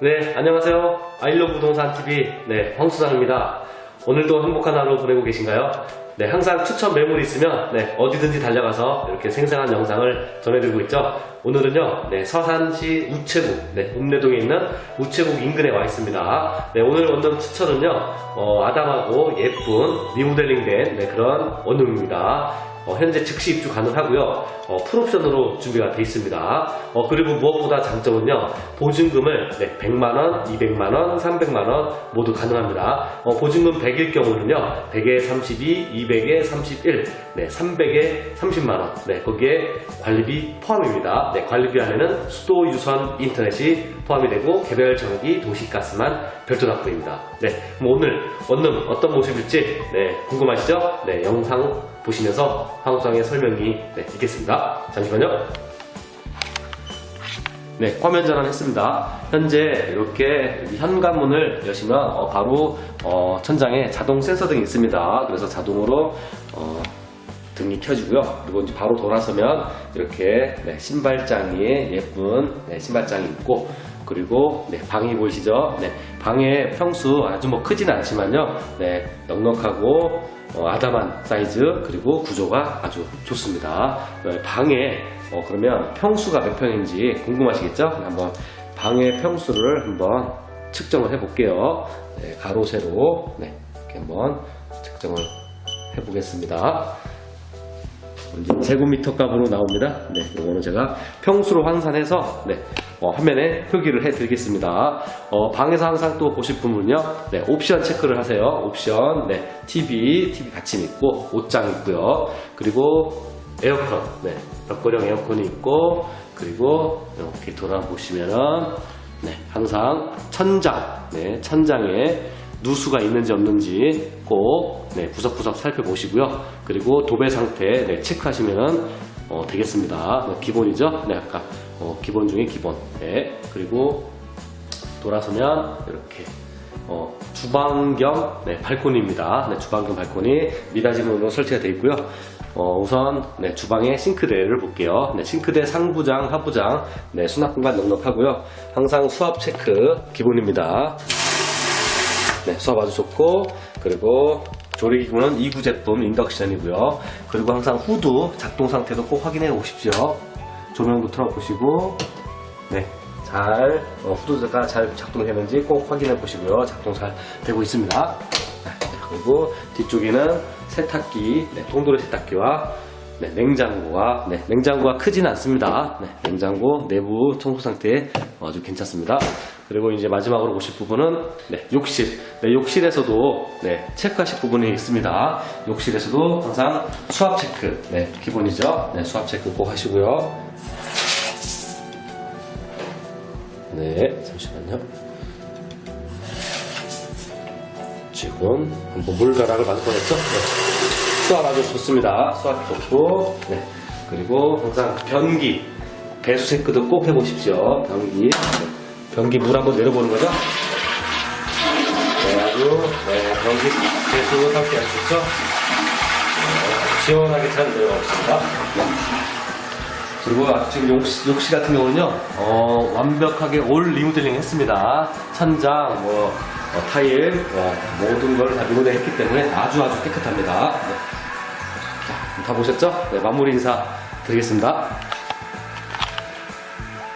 네, 안녕하세요. 아일러 부동산 TV 네, 황수장입니다. 오늘도 행복한 하루 보내고 계신가요? 네, 항상 추천 매물이 있으면 네, 어디든지 달려가서 이렇게 생생한 영상을 전해드리고 있죠. 오늘은요, 네, 서산시 우체국, 네, 읍내동에 있는 우체국 인근에 와 있습니다. 네, 오늘 원룸 추천은요, 어, 아담하고 예쁜 리모델링된 네, 그런 원룸입니다. 어, 현재 즉시 입주 가능하고요. 어, 풀옵션으로 준비가 되어 있습니다. 어, 그리고 무엇보다 장점은요. 보증금을 네, 100만원, 200만원, 300만원 모두 가능합니다. 어, 보증금 100일 경우는요. 100에 32, 200에 31, 네, 300에 30만원. 네, 거기에 관리비 포함입니다. 네, 관리비 안에는 수도, 유선, 인터넷이 포함이 되고 개별 전기, 도시가스만 별도 납부입니다. 네, 오늘 원룸 어떤 모습일지 네, 궁금하시죠? 네, 영상 보시면서 황우상의 설명이 네, 있겠습니다. 잠시만요. 네, 화면 전환했습니다. 현재 이렇게 현관문을 여시면 어, 바로 어, 천장에 자동 센서 등이 있습니다. 그래서 자동으로 어, 등이 켜지고요. 그리고 이제 바로 돌아서면 이렇게 네, 신발장이 예쁜 네, 신발장이 있고 그리고 네, 방이 보이시죠? 네, 방의 평수 아주 뭐 크지는 않지만요. 네, 넉넉하고 어, 아담한 사이즈 그리고 구조가 아주 좋습니다. 네, 방에 어, 그러면 평수가 몇 평인지 궁금하시겠죠? 한번 방의 평수를 한번 측정을 해볼게요. 네, 가로 세로 네, 이렇게 한번 측정을 해보겠습니다. 제곱미터 값으로 나옵니다. 네, 이거는 제가 평수로 환산해서 네, 어, 화면에 표기를 해드리겠습니다. 어, 방에서 항상 또 보실 분은요, 네, 옵션 체크를 하세요. 옵션, 네, TV, TV 받침 있고 옷장 있고요. 그리고 에어컨, 네, 벽고령 에어컨이 있고 그리고 이렇게 돌아보시면은 네, 항상 천장, 네, 천장에 누수가 있는지 없는지 꼭 네, 구석구석 살펴보시고요. 그리고 도배 상태 네, 체크하시면 어, 되겠습니다. 네, 기본이죠? 네, 아까 어, 기본 중에 기본. 네, 그리고 돌아서면 이렇게 어, 주방 겸 네, 발코니입니다. 네, 주방 겸 발코니 미닫이문으로 설치가 되어 있고요. 어, 우선 네, 주방의 싱크대를 볼게요. 네, 싱크대 상부장, 하부장, 네, 수납 공간 넉넉하고요. 항상 수압 체크 기본입니다. 네, 수압 아주 좋고 그리고 조리기구는 2구 제품 인덕션이고요. 그리고 항상 후드 작동 상태도 꼭 확인해 오십시오. 조명도 틀어보시고 네, 잘 어, 후드가 잘 작동되는지 꼭 확인해 보시고요. 작동 잘 되고 있습니다. 네, 그리고 뒤쪽에는 세탁기, 네, 통도로 세탁기와 네, 냉장고가 네, 냉장고가 크진 않습니다. 네, 냉장고 내부 청소 상태 아주 괜찮습니다. 그리고 이제 마지막으로 보실 부분은 네, 욕실. 네, 욕실에서도 네, 체크하실 부분이 있습니다. 욕실에서도 항상 수압 체크. 네, 기본이죠. 네, 수압 체크 꼭 하시고요. 네, 잠시만요. 지금 한번 물가락을 만들 뻔했죠? 네. 수압 아주 좋습니다. 수압 좋고, 네. 그리고 항상 변기, 배수 체크도 꼭 해보십시오. 변기. 네. 변기 물 한번 내려보는 거죠? 네, 아주, 네, 변기 배수 상태 아주 좋죠? 네, 시원하게 잘 내려가고 있습니다. 네. 그리고 아, 지금 욕실, 욕실 같은 경우는요, 어, 완벽하게 올 리모델링 했습니다. 천장, 뭐, 어, 타일, 어, 모든 걸 다 리모델 했기 때문에 아주 아주 깨끗합니다. 네. 자, 다 보셨죠? 네, 마무리 인사 드리겠습니다.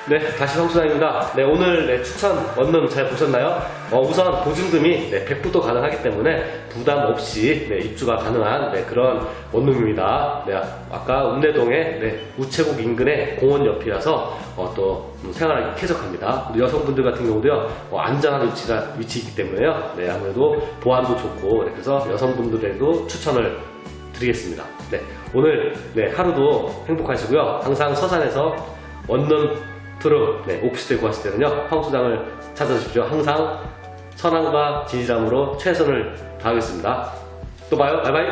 네, 다시 성수장입니다. 네, 오늘 네, 추천 원룸 잘 보셨나요? 어, 우선 보증금이 네, 100%도 가능하기 때문에 부담 없이 네, 입주가 가능한 네, 그런 원룸입니다. 네, 아까 읍내동의 네, 우체국 인근의 공원 옆이라서 어, 또 음, 생활하기 쾌적합니다. 여성분들 같은 경우도요, 어, 안전한 위치가, 위치이기 때문에요. 네, 아무래도 보안도 좋고, 네, 그래서 여성분들에도 추천을 드리겠습니다. 네, 오늘 네, 하루도 행복하시고요. 항상 서산에서 원룸 투로 네, 오피스텔 구하실 때는요 황수장을 찾아주십시오. 항상 선함과 진실함으로 최선을 다하겠습니다. 또 봐요. 바이바이